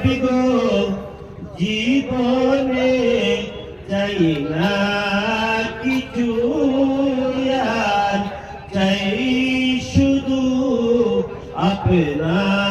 নবী গো জীবনে চাই না কিছু আর চাই শুধু আপনার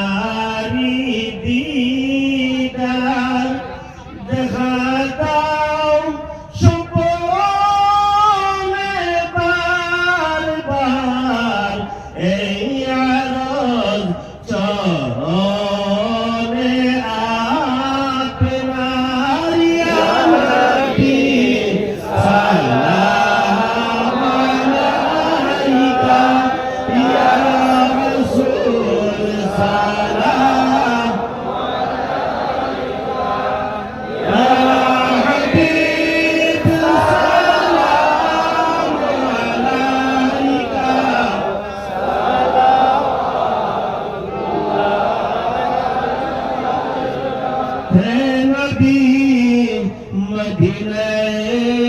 হে নবী মদিনায়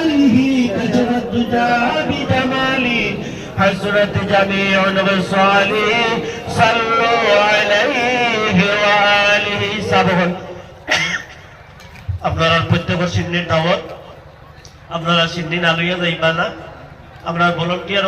বিকামালিহি তাজরাত বিজামালি حسرت جميع الصالحين صلوا عليه وآله সাবহন আপনারা প্রত্যেক সিন্নির দাওয়াত আপনারা সিন্নি না লইয়া যাইবা না আপনার ভলন্টিয়ার